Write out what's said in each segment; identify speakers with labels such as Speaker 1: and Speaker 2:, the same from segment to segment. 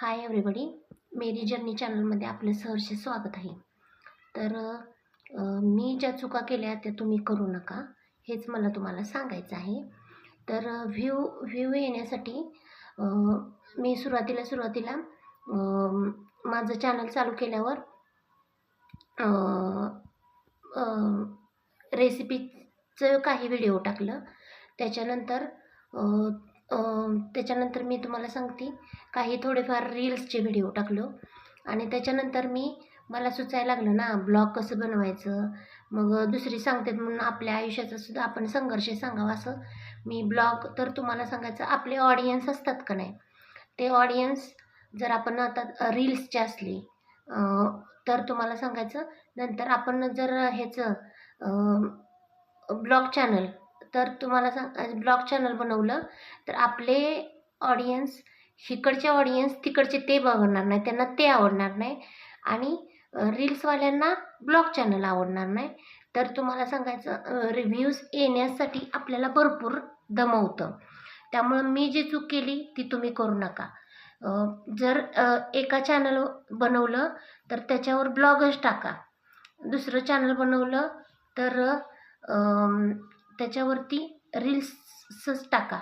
Speaker 1: Hi everybody मेरी journey चॅनलमध्ये आपलं सहर्ष स्वागत आहे. तर मी ज्या चुका केल्या त्या तुम्ही करू नका. हेच मला तुम्हाला सांगायचं आहे. तर व्ह्यू व्ह्यू येण्यासाठी मी सुरुवातीला सुरुवातीला माझं चॅनल चालू केल्यावर रेसिपीचं काही व्हिडिओ टाकलं. त्याच्यानंतर त्याच्यानंतर मी तुम्हाला सांगते काही थोडेफार रील्सचे व्हिडिओ टाकलो. आणि त्याच्यानंतर मी मला सुचायला लागलं ना ब्लॉग कसं बनवायचं? मग दुसरी सांगते म्हणून आपल्या आयुष्याचा सुद्धा आपण संघर्ष सांगावा असं. मी ब्लॉग तर तुम्हाला सांगायचं आपले ऑडियन्स असतात का नाही? ते ऑडियन्स जर आपण आता रील्सचे असले तर तुम्हाला सांगायचं नंतर आपण जर ह्याचं ब्लॉग चॅनल तर तुम्हाला सांग ब्लॉग चॅनल बनवलं तर आपले ऑडियन्स इकडचे ऑडियन्स तिकडचे ते बघणार नाही त्यांना ते आवडणार नाही आणि रील्सवाल्यांना ब्लॉग चॅनल आवडणार नाही. तर तुम्हाला सांगायचं रिव्ह्यूज येण्यासाठी आपल्याला भरपूर दमवतं. त्यामुळं मी जी चूक केली ती तुम्ही करू नका. जर एका चॅनल बनवलं तर त्याच्यावर ब्लॉगच टाका. दुसरं चॅनल बनवलं तर त्याच्यावरती रील्सच टाका.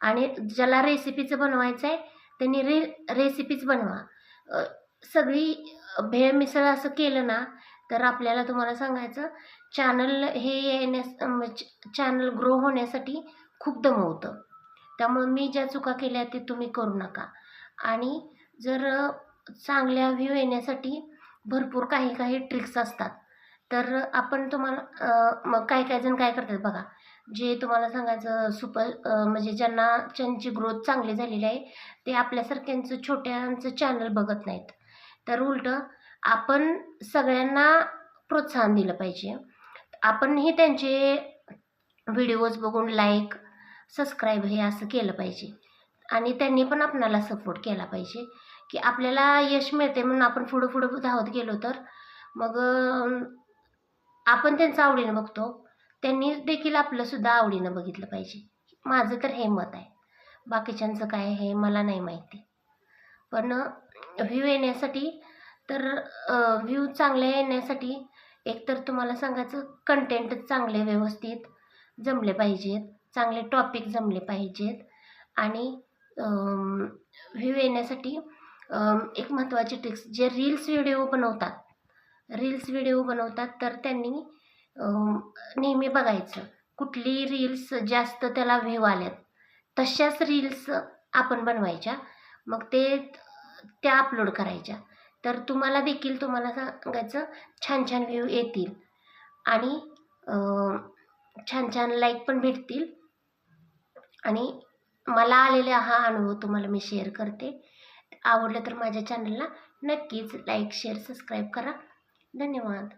Speaker 1: आणि ज्याला रेसिपीचं बनवायचं आहे त्यांनी रे रेसिपीच बनवा. सगळी भेळ मिसळ असं केलं ना तर आपल्याला तुम्हाला सांगायचं चॅनल हे येण्यास म्हणजे चॅनल ग्रो होण्यासाठी खूप दमवतं. त्यामुळं मी ज्या चुका केल्या ते तुम्ही करू नका. आणि जर चांगल्या व्ह्यू येण्यासाठी भरपूर काही काही ट्रिक्स असतात. तर आपण तुम्हाला मग काही काही जण काय करतात बघा. जे तुम्हाला सांगायचं सुपर म्हणजे ज्यांना ज्यांची ग्रोथ चांगली झालेली आहे ते आपल्यासारख्यांचं छोट्यांचं चॅनल बघत नाहीत. तर उलटं आपण सगळ्यांना प्रोत्साहन दिलं पाहिजे. आपणही त्यांचे व्हिडिओज बघून लाईक सबस्क्राईब हे असं केलं पाहिजे. आणि त्यांनी पण आपणाला सपोर्ट केला पाहिजे. की आपल्याला यश मिळते म्हणून आपण पुढं पुढं धावत गेलो तर मग आपण त्यांचं आवडीनं बघतो. त्यांनी देखील आपलंसुद्धा आवडीनं बघितलं पाहिजे. माझं तर हे मत आहे. बाकीच्यांचं काय हे मला नाही माहिती. पण व्ह्यू येण्यासाठी तर व्ह्यू चांगले येण्यासाठी एकतर तुम्हाला सांगायचं कंटेंट चांगले व्यवस्थित जमले पाहिजेत. चांगले टॉपिक जमले पाहिजेत. आणि व्ह्यू येण्यासाठी एक महत्त्वाची ट्रिक्स जे रील्स व्हिडिओ बनवतात रील्स व्हिडिओ बनवतात तर त्यांनी नेहमी बघायचं. कुठली रील्स जास्त त्याला व्ह्यू आल्यात तशाच रील्स आपण बनवायच्या. मग ते त्या अपलोड करायच्या. तर तुम्हाला देखील तुम्हाला सांगायचं छान छान व्ह्यू येतील. आणि छान छान लाईक पण भेटतील. आणि मला आलेला हा अनुभव तुम्हाला मी शेअर करते. आवडलं तर माझ्या चॅनलला नक्कीच लाईक शेअर सबस्क्राईब करा. धन्यवाद.